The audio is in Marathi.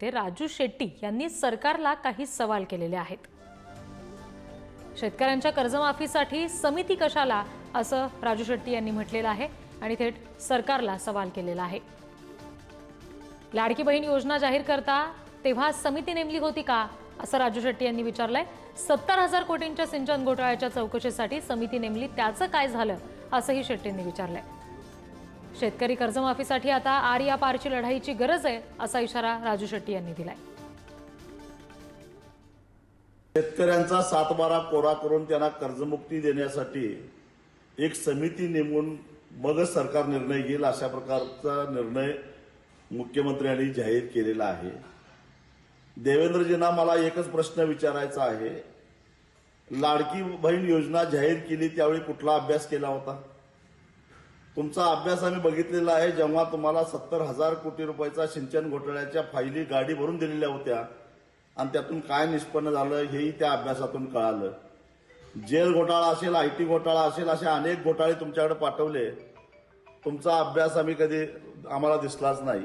ते राजू शेट्टी यांनी सरकारला काही सवाल केलेले आहेत. शेतकऱ्यांच्या कर्जमाफीसाठी समिती कशाला असं राजू शेट्टी यांनी म्हटलेलं आहे आणि थेट सरकारला सवाल केलेला आहे. लाडकी बहीण योजना जाहीर करता तेव्हा समिती नेमली होती का असं राजू शेट्टी यांनी विचारलंय. सत्तर हजार कोटींच्या सिंचन घोटाळ्याच्या चौकशीसाठी समिती नेमली त्याचं काय झालं असंही शेट्टींनी विचारलंय. शेतकरी कर्जमाफीसाठी आता आर या पारची लढाईची गरज आहे असा इशारा राजू शेट्टी यांनी दिलाय. शेतकऱ्यांचा सातबारा कोरा करून त्यांना कर्जमुक्ती देण्यासाठी एक समिती नेमून मगच सरकार निर्णय घेईल अशा प्रकारचा निर्णय मुख्यमंत्र्यांनी जाहीर केलेला आहे. देवेंद्रजींना मला एकच प्रश्न विचारायचा आहे. लाडकी बहीण योजना जाहीर केली त्यावेळी कुठला अभ्यास केला होता? तुमचा अभ्यास आम्ही बघितलेला आहे जेव्हा तुम्हाला सत्तर हजार कोटी रुपयाचा सिंचन घोटाळ्याच्या फायली गाडी भरून दिलेल्या होत्या आणि त्यातून काय निष्पन्न झालं हेही त्या अभ्यासातून कळालं. जेल घोटाळा असेल आय टी घोटाळा असेल असे अनेक घोटाळे तुमच्याकडे पाठवले. तुमचा अभ्यास आम्ही कधी आम्हाला दिसलाच नाही.